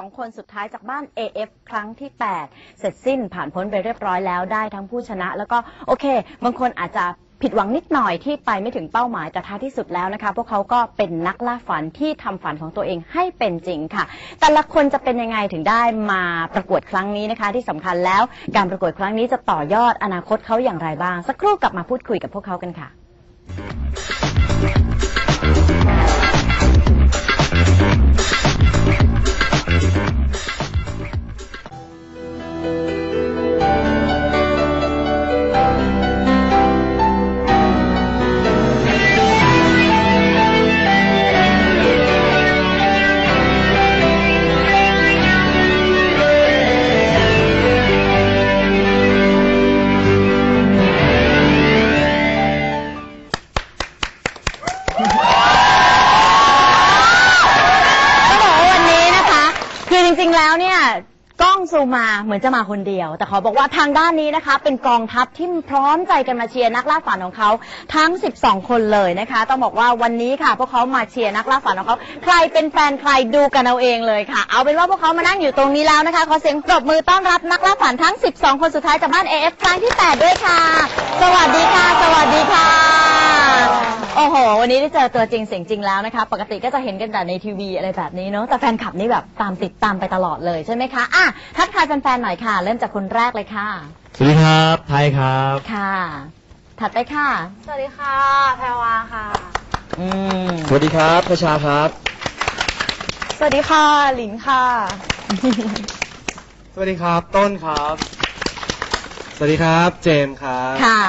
สองคนสุดท้ายจากบ้าน AF ครั้งที่ 8 เสร็จสิ้นผ่านพ้นไปเรียบร้อยแล้วได้ทั้งผู้ชนะ แล้วก็โอเค บางคนอาจจะผิดหวังนิดหน่อยที่ไปไม่ถึงเป้าหมายแต่ท้ายที่สุดแล้วนะคะ พวกเขาก็เป็นนักล่าฝันที่ทำฝันของตัวเองให้เป็นจริงค่ะ แต่ละคนจะเป็นยังไงถึงได้มาประกวดครั้งนี้นะคะ ที่สำคัญแล้วการประกวดครั้งนี้จะต่อยอดอนาคตเขาอย่างไรบ้าง สักครู่กลับมาพูดคุยกับพวกเขากันค่ะ มมาเหมือนจะมาคนเดียว แต่ขอบอกว่าทางด้านนี้นะคะ เป็นกองทัพที่พร้อมใจกันมาเชียร์นักล่าฝันของเขาทั้ง 12 คนเลยนะคะ ต้องบอกว่าวันนี้ค่ะ พวกเขามาเชียร์นักล่าฝันของเขาใครเป็นแฟนใครดูกันเอาเองเลยค่ะ เอาเป็นว่าพวกเขามานั่งอยู่ตรงนี้แล้วนะคะขอเสียงปรบมือต้อนรับนักล่าฝันทั้ง 12 คนสุดท้ายจากบ้าน AF ครั้งที่ 8 ด้วยค่ะ สวัสดีค่ะ สวัสดีค่ะ โอ้โห วันนี้ได้เจอตัวจริงเสียงจริงแล้วนะคะ ปกติก็จะเห็นกันแต่ในทีวีอะไรแบบนี้เนาะ แต่แฟนคลับนี่แบบตามติดตามไปตลอดเลยใช่ไหมคะ อะ ทักทายแฟนๆหน่อยค่ะ เริ่มจากคนแรกเลยค่ะ สวัสดีครับ ไทยครับ ค่ะ ถัดไปค่ะ สวัสดีค่ะ แพรวาค่ะ อืม สวัสดีครับพระชาครับ สวัสดีค่ะ หลินค่ะ สวัสดีครับ ต้นครับ สวัสดีครับ เจมส์ครับ ค่ะ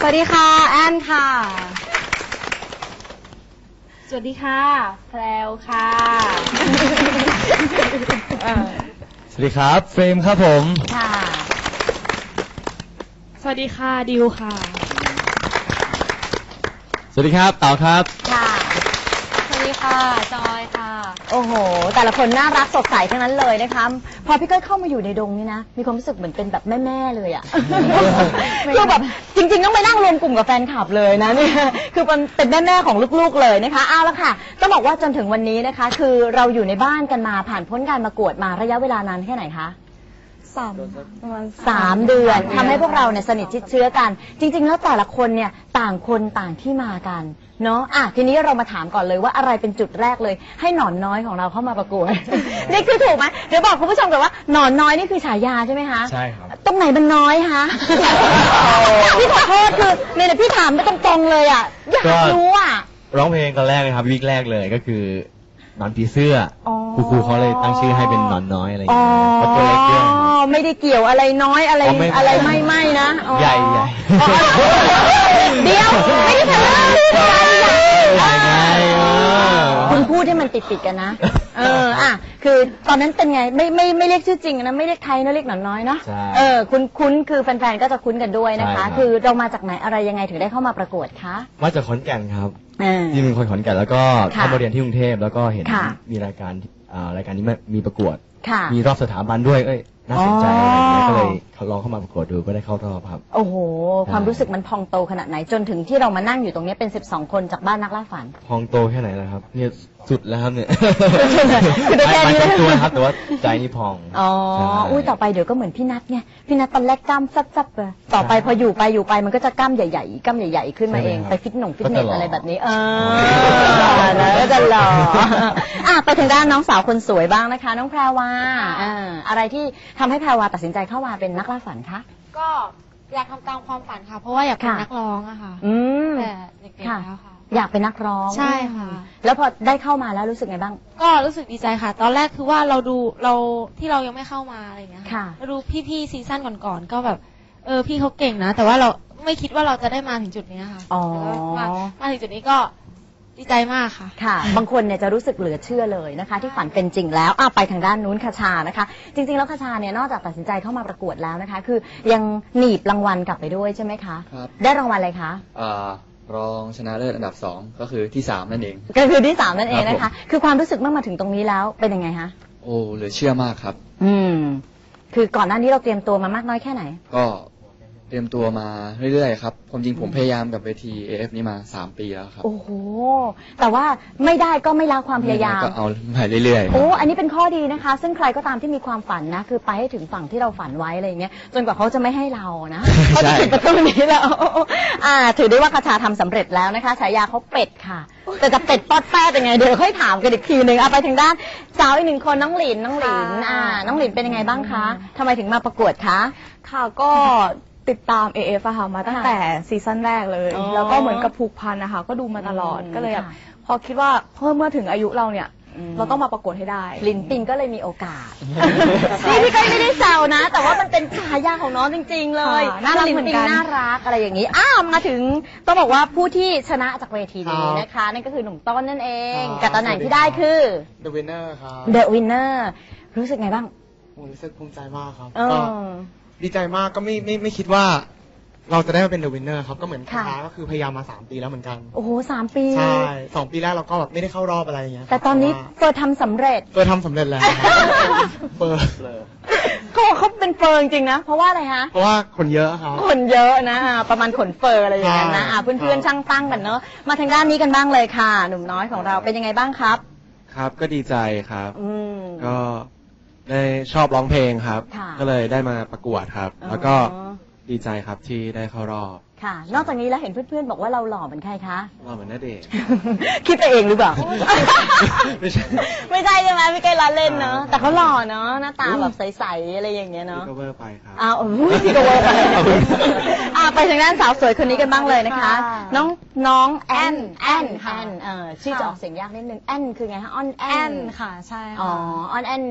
สวัสดีค่ะ แอนค่ะส วัสดีค่ะ แพรวค่ะสวัสดีครับ เฟรมครับผม ค่ะ สวัสดีค่ะ ดิวค่ะ สวัสดีครับเต๋าครับ ค่ะ สวัสดีค่ะ จอยค่ะ โอ้โห แต่ละคนน่ารักสดใสทั้งนั้นเลยนะคะ พอพี่ก้อยเข้ามาอยู่ในดงนี่นะ มีความรู้สึกเหมือนเป็นแบบแม่ๆเลยอะคือแบบจริงๆ ต้องไปนั่งรวมกลุ่มกับแฟนคลับเลยนะเนี่ย คือมันเป็นแม่ๆของลูกๆเลยนะคะ เอาละค่ะ ต้องบอกว่าจนถึงวันนี้นะคะ คือเราอยู่ในบ้านกันมาผ่านพ้นการประกวดมาระยะเวลานานแค่ไหนคะสามประมาณสามเดือนทำให้พวกเราเนี่ยสนิทชิดเชื้อกัน จริง ๆ แล้วแต่ละคนเนี่ยต่างคนต่างที่มากัน เนาะอะทีนี้เรามาถามก่อนเลยว่าอะไรเป็นจุดแรกเลย ให้หนอนน้อยของเราเข้ามาประกวด นี่คือถูกไหมเดี๋ยวบอกคุณผู้ชมก่อนว่าหนอนน้อยนี่คือฉายาใช่ไหมคะใช่ครับ ตรงไหนมันน้อยคะพี่ขอโทษคือเนี่ยพี่ถามไปตรงๆเลยอะอยากก็รู้อะร้องเพลงตอนแรกเลยครับวิกแรกเลยก็คือหนอนผีเสื้อออครูครูเขาเลยตั้งชื่อให้เป็นหนอนน้อยอะไรอย่างอ๋อเงี้ยเพราะตัวเล็กด้วยครับไม่ได้เกี่ยวอะไรน้อยอะไรอ๋อไม่ อะไรไม่ไม่นะอ๋อใหญ่ใหญ่อ๋อเดี๋ยวไม่ได้ทะเลาะใหญ่ใหญ่ ใหญ่ไงเออ คุณพูดให้ มันติดติดๆกันนะ เอออะคือตอนนั้นเป็นไงไม่ไม่ไม่เรียกชื่อจริงนะไม่เรียกไทยนะเรียกหนอนน้อยเนาะใช่เออคุณคุ้นคือแฟนๆก็จะคุ้นกันด้วยนะคะ ใช่ครับ คือเรามาจากไหนอะไรยังไงถึงได้เข้ามาประกวดคะมาจากขอนแก่นครับเออ ที่เป็นคนขอนแก่นแล้วก็ค่ะเข้ามาเรียนที่กรุงเทพแล้วก็เห็นค่ะ มีรายการอ่ารายการนี้มีประกวด ค่ะ มีรอบสถาบันด้วยเอ้ยน่าสนใจอ๋อออะไรอย่างเงี้ยก็เลย ลองเข้ามาประกวดดูก็ได้เข้ารอบครับ โอ้โหใช่ความรู้สึกมันพองโตขนาดไหน จนถึงที่เรามานั่งอยู่ตรงนี้เป็น 12 คนจากบ้านนักล่าฝัน พองโตแค่ไหนแล้วครับ เนี่ยสุดแล้วครับเนี่ยคือได้แค่นี้ไม่เลยไม่ตัวนะครับแต่ว่าใจนี่พอง อ๋อใช่อุ้ยต่อไปเดี๋ยวก็เหมือนพี่นัทไงพี่นัทตอนแรกกล้ามซับๆเลยต่อไปใช่พออยู่ไปอยู่ไปมันก็จะกล้ามใหญ่ๆกล้ามใหญ่ ๆ ขึ้นมาใช่ไหมเองครับไปฟิตหนงฟิตเนก็สจะหล่อออะไรแบบนี้ เออนะก็จะหล่ออะไปถึงด้านน้องสาวคนสวยบ้างนะคะ น้องแพรวาอ่าอะไรที่ทำให้แพรวาตัดสินใจเข้ามาเป็นนักล่าฝันคะ ก็อยากทำตามความฝันค่ะ เพราะว่าอยากเป็นค่ะ นักร้องอะค่ะอืม แต่เด็กๆค่ะ แล้วค่ะ อยากเป็นนักร้องใช่ค่ะ แล้วพอได้เข้ามาแล้วรู้สึกไงบ้าง ก็รู้สึกดีใจค่ะ ตอนแรกคือว่าเราดูเราที่เรายังไม่เข้ามาอะไรอย่างเงี้ยค่ะ เราดูพี่ๆซีซั่นก่อนๆก็แบบเออพี่เขาเก่งนะ แต่ว่าเราไม่คิดว่าเราจะได้มาถึงจุดนี้ค่ะอ๋อ แต่ว่ามามาถึงจุดนี้ก็ ดีใจมากค่ะ ค่ะ บางคนเนี่ยจะรู้สึกเหลือเชื่อเลยนะคะ ที่ฝันเป็นจริงแล้วอะไปทางด้านนู้นคาชานะคะ จริง ๆ แล้วคาชาเนี่ยนอกจากตัดสินใจเข้ามาประกวดแล้วนะคะ คือยังหนีบรางวัลกลับไปด้วยใช่ไหมคะ ครับ ได้รางวัลอะไรคะอ่ารองชนะเลิศอันดับสองก็คือที่สามนั่นเอง ก็คือที่สามนั่นเองนะครัคะ บผม คือความรู้สึกเมื่อมาถึงตรงนี้แล้วเป็นยังไงคะโอ้เหลือเชื่อมากครับ อืม คือก่อนหน้านี้เราเตรียมตัวมามากน้อยแค่ไหน ก็ เตรียมตัวมาเรื่อยๆครับความจริงผมพยายามกับเวที AF นี้มา 3 ปีแล้วครับโอ้โห แต่ว่าไม่ได้ก็ไม่ละความพยายาม ก็เอามาเรื่อยๆครัโอ้บอันนี้เป็นข้อดีนะคะ ซึ่งใครก็ตามที่มีความฝันนะ คือไปให้ถึงฝั่งที่เราฝันไว้อะไรอย่างเงี้ย จนกว่าเขาจะไม่ให้เรานะเขาจะปิดประตูนี้แล้วอ่า ถือได้ว่าคาชาทำสำเร็จแล้วนะคะ ฉายาเขาเป็ดค่ะ แต่จะเป็ดปอดแป้เป็นไงเดี๋ยวค่อยถามกันอีกทีหนึ่งเอาไปทางด้านสาวอีกหนึ่งคนน้องหลินน้องหลิน อ่า น้องหลินเป็นยังไงบ้างคะทำไมถึงมาประกวดคะ ค่ะก็ ติดตาม AF อะค่ะมาตั้งแต่ซีซั่นแรกเลย อ๋อแล้วก็เหมือนกับผูกพันนะคะก็ดูมาตลอดอืมก็เลยแบบค่ะ พอคิดว่าเพิ่มเมื่อถึงอายุเราเนี่ยอืมเราต้องมาประกวดให้ได้ ลินปิงก็เลยมีโอกาส นี่พี่ก้อยไม่ได้แซวนะ แต่ว่ามันเป็นฉายาของน้องจริง ๆ เลยค่ะน่ารักลิเหมือนปิงกันน่ารักอะไรอย่างนี้ อ้าวมาถึงต้องบอกว่าผู้ที่ชนะจากเวทีนี้ครับนะคะ นั่นก็คือหนุ่มต้นนั่นเอง ครับ กับตำแหน่งที่ได้คือ The Winner ครับ The Winner รู้สึกไงบ้าง ผมรู้สึกภูมิใจมากครับ เออก็ ดีใจมากก็ไม่ไม่ไม่คิดว่า เราจะได้มาเป็น The Winner ครับก็เหมือนค่ะคาก็คือพยายามมา3ปีแล้วเหมือนกัน โอ้โหสามปี ใช่สองปีแรกเราก็แบบไม่ได้เข้ารอบอะไรอย่างเงี้ยแต่ตอนนี้เฟิร์นทำสำเร็จเฟิร์นทำสำเร็จแล้วครับเฟิร์นเขาบอกเขาเป็นเฟิร์นจริงๆนะ เพราะว่าอะไรฮะ เพราะว่าคนเยอะครับ คนเยอะนะอ่าประมาณขนเฟอร์อะไรอย่างนั้นนะใช่อ่าเพื่อนๆช่างตั้งกันเนอะมาทางด้านนี้กันบ้างเลยค่ะ หนุ่มน้อยของเราเป็นยังไงบ้างครับ ครับก็ดีใจครับ อืม ก็ ได้ชอบร้องเพลงครับ ค่ะ ก็เลยได้มาประกวดครับอ๋อแล้วก็ดีใจครับที่ได้เข้ารอบค่ะ นอกจากนี้แล้วเห็นเพื่อนๆ บอกว่าเราหล่อเหมือนใครคะ รอบเหมือนนาเดชน์ คิดไปเองหรือเปล่า ไม่ใช่ ไม่ใช่ใช่ไหมพี่ไก่ล้อเล่นเนาะอ่าแต่เขาหล่อเนาะ หน้าตาแบบใสๆ อะไรอย่างเงี้ยพี่เนาะ ก็เวอร์ไปครับ อ้าวอุ้ยพี่ก็เวอร์ไปอ่าไปทางด้านสาวสวยคนนี้กันบ้างเลยนะคะ ค่ะน้องน้องแอนแอนค่ะแอน เออชื่อจะออกเสียงยากนิดนึง แอน คือไงฮะออนแอแอนนค่ะใช่อ๋อค่ะออนแอน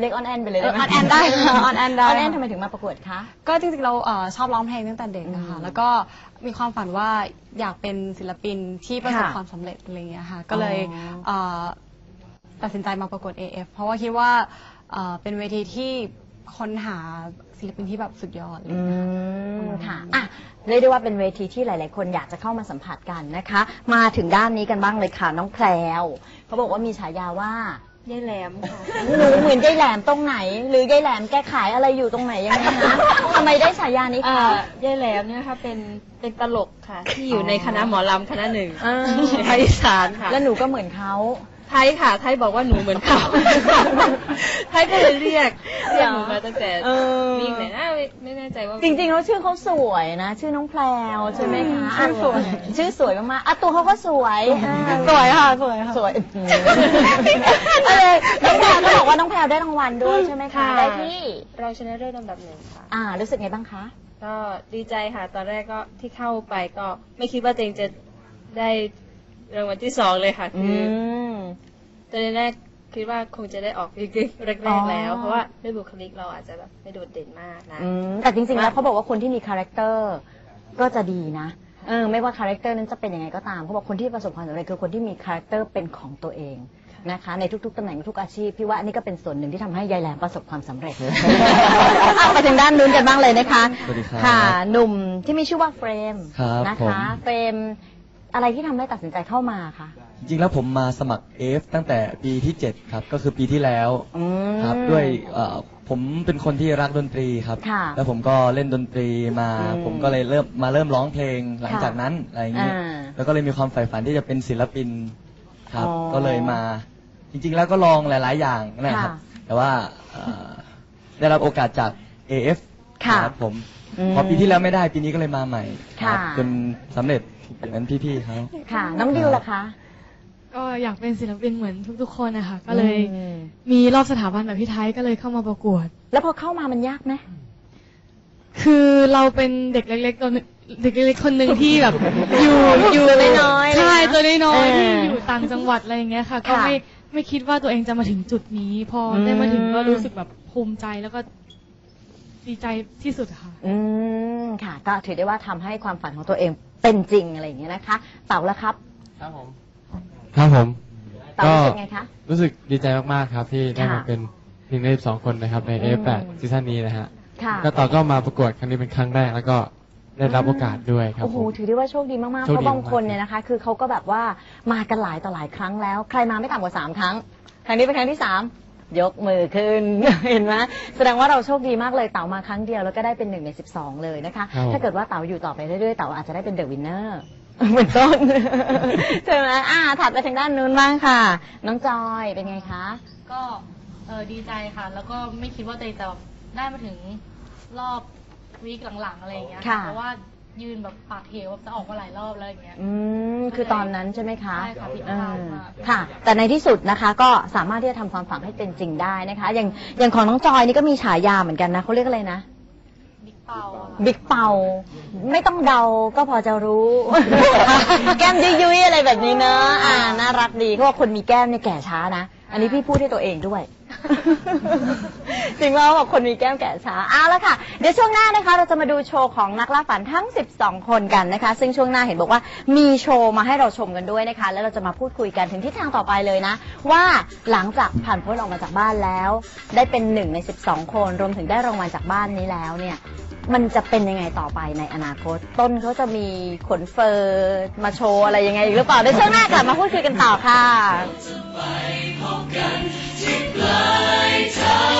เรียกออนแอนไปเลยเออไหม on end ได้ค่ะ on end ได้ออนแอนทำไมถึงมาประกวดคะ ก็จริงๆเราเอ่อชอบร้องเพลงตั้งแต่เด็กนะอืคะมแล้วก็มีความฝันว่าอยากเป็นศิลปินที่ประสบค่ะความสำเร็จอะไรอย่างเงี้ยค่ะ ก็เลยอ๋อ เอ่อตัดสินใจมาประกวด AF เพราะว่าคิดว่าเอ่อเป็นเวทีที่ค้นหาศิลปินที่แบบสุดยอดอะไรอย่างอืเลยมค่ะอะเรียกได้ว่าเป็นเวทีที่หลาย ๆ คนอยากจะเข้ามาสัมผัสกันนะคะ มาถึงด้านนี้กันบ้างเลยค่ะน้องแพรวเขาบอกว่ามีฉายาว่า ยายแหลมค่ะ หนูเหมือนยายแหลมตรงไหน หรือยายแหลมแกขายอะไรอยู่ตรงไหนยังไงคะทำไมได้ฉายานี้อ่าคะ ยายแหลมเนี่ยนะคะเป็นเป็นตลกค่ะ ที่อยู่ในคณะหมอลำคณะหนึ่งอ่าภาคอีสานค่ะ แล้วหนูก็เหมือนเขา ไทยค่ะ ไทยบอกว่าหนูเหมือนเขา ไทยก็เลยเรียก เรียกหนูมาตั้งแต่เออ วิ่งเลยนะไม่ไม่แน่ใจว่าจริงๆแล้วชื่อเขาสวยนะ ชื่อน้องแพรวใช่ไหมคะชื่อสวยะชื่อสวยมากๆอะตัวเขาก็สวยสวยค่ะสวยค่ะสวยเออน้องแพรวก็บอกว่าน้องแพรวได้รางวัลด้วยใช่ไหมคะค่ะได้ที่เราชนะเลิศลำดับหนึ่งค่ะ อ่า รู้สึกไงบ้างคะ ก็ดีใจค่ะ ตอนแรกก็ที่เข้าไปก็ไม่คิดว่าตัวเองจะได้ รางวัลที่สองเลยค่ะอืคือมตอนแรกคิดว่าคงจะได้ออกวิกฤตแรอ๋กอๆแล้ว เพราะว่าด้วยบุคลิกเราอาจจะแบบไม่โดดเด่นมากนะอืมแต่จริงๆแล้วเขาบอกว่าคนที่มีคาแรคเตอร์ก็จะดีนะเออไม่ว่าคาแรคเตอร์นั้นจะเป็นยังไงก็ตามเขาบอกคนที่ประสบความสำเร็จคือคนที่มีคาแรคเตอร์เป็นของตัวเองนะคะ ในทุกๆตำแหน่งทุกอาชีพพี่ว่าอันนี้ก็เป็นส่วนหนึ่งที่ทำให้ยายแหลมประสบความสำเร็จเอาไปทางด้านนู้นกันบ้างเลยนะคะสวัสดีครับค่ะหนุ่มที่มีชื่อว่าเฟรมครับนะผมคะเฟรม อะไรที่ทำให้ตัดสินใจเข้ามาคะจริงๆแล้วผมมาสมัคร AF ตั้งแต่ปีที่ 7 ครับ ก็คือปีที่แล้วอืม ครับ ด้วยเอ่อผมเป็นคนที่รักดนตรีครับ ค่ะแล้วผมก็เล่นดนตรีมา อืมผมก็เลยเริ่มมาเริ่มร้องเพลงหลังค่ะจากนั้นอะไรอย่างนี้อ่าแล้วก็เลยมีความใฝ่ฝันที่จะเป็นศิลปินครับ อ๋อก็เลยมา จริงๆแล้วก็ลองหลายๆอย่างนะครับ ค่ะแต่ว่าเอ่อได้รับโอกาสจาก AF ค่ะ ครับผมอืมพอปีที่แล้วไม่ได้ปีนี้ก็เลยมาใหม่ครับค่ะ จนสำเร็จอย่าง นั้นพี่ๆเขาค่ะ น้องดิวล่ะคะ ก็อยากเป็นศิลปินเหมือนทุกๆ คนนะคะก็เลยอืม มีรอบสถาบันแบบพี่ไทยก็เลยเข้ามาประกวด แล้วพอเข้ามามันยากไหมคือเราเป็นเด็กเล็กๆตัวหนึ่งเด็กเล็กๆคนหนึ่งที่แบบ อยู่อยู่ตัวน้อยๆเลยนะใช่ตัวน้อยๆเออที่อยู่ต่างจังหวัดอะไรอย่างเงี้ยค่ะ ก็ค่ะไม่ไม่คิดว่าตัวเองจะมาถึงจุดนี้ พออมได้มาถึงก็รู้สึกแบบภูมิใจแล้วก็ ดีใจที่สุดค่ะ อืมค่ะ ก็ถือได้ว่าทำให้ความฝันของตัวเองเป็นจริงอะไรอย่างเงี้ยนะคะ เต่าละครับครับผม ครับผม เต่าก็รู้สึกไงคะ รู้สึกดีใจมากๆครับที่ได้ค่ะมาเป็นหนึ่งในสองคนนะครับใน อืม A8 ซีซั่นนี้นะฮะค่ะก็ต่อก็มาประกวดครั้งนี้เป็นครั้งแรกแล้วก็ได้รับโอกาสด้วยครับโอ้โหผม ถือได้ว่าโชคดีมากๆโชเพคดีราะบางคนมากๆ เนี่ยนะคะ คือเขาก็แบบว่ามากันหลายต่อหลายครั้งแล้ว ใครมาไม่ต่ำกว่าสามครั้ง ครั้งนี้เป็นครั้งที่สาม ยกมือขึ้น เห็นไหมแสดงว่าเราโชคดีมากเลยเต๋ามาครั้งเดียวแล้วก็ได้เป็นหนึ่งในสิบสองเลยนะคะ ครับถ้าเกิดว่าเต๋าอยู่ต่อไปเรื่อยๆเต๋าอาจจะได้เป็นเดอะวินเนอร์เป็นต้น ใช่ไหมอ่าถัดไปทางด้านนู้นบ้างค่ะ น้องจอยเป็นไงคะก็เออดีใจค่ะ แล้วก็ไม่คิดว่าตัวเองจะแบบได้มาถึงรอบวีคหลังๆอะไรอย่างเงี้ยค่ะเพราะว่า ยืนแบบปากเหวแบบจะออกมาหลายรอบแล้วอย่างเงี้ย อืมคือตอนนั้นใช่ไหมคะใช่ค่ะผิดพเอลาดอมาก ค่ะ แต่ในที่สุดนะคะ ก็สามารถที่จะทำความฝันให้เป็นจริงได้นะคะ อย่างอย่างของน้องจอยนี่ก็มีฉายาเหมือนกันนะเขาเรียกอะไรนะบิ๊กเปาอะค่ะบิ๊กเป่า ไม่ต้องเดาก็พอจะรู้ แก้มยุยๆอะไรแบบนี้เนอะอ่าน่ารักดีเขาบอกคนมีแก้มเนี่ยแก่ช้านะ อันนี้พี่พูดให้ตัวเองด้วย จริงว่าบอกคนมีแก้มแก่ช้าเอาละค่ะ เดี๋ยวช่วงหน้านะคะ เราจะมาดูโชว์ของนักล่าฝันทั้ง 12 คนกันนะคะ ซึ่งช่วงหน้าเห็นบอกว่ามีโชว์มาให้เราชมกันด้วยนะคะ แล้วเราจะมาพูดคุยกันถึงทิศทางต่อไปเลยนะ ว่าหลังจากผ่านพ้นออกมาจากบ้านแล้ว ได้เป็นหนึ่งใน 12 คน รวมถึงได้รางวัลจากบ้านนี้แล้วเนี่ยมันจะเป็นยังไงต่อไปในอนาคต ต้นเขาจะมีขนเฟอร์มาโชว์อะไรยังไงอีกหรือเปล่าเดี๋ยวช่วงหน้ากลับมาพูดคุยกันต่อค่ะ time.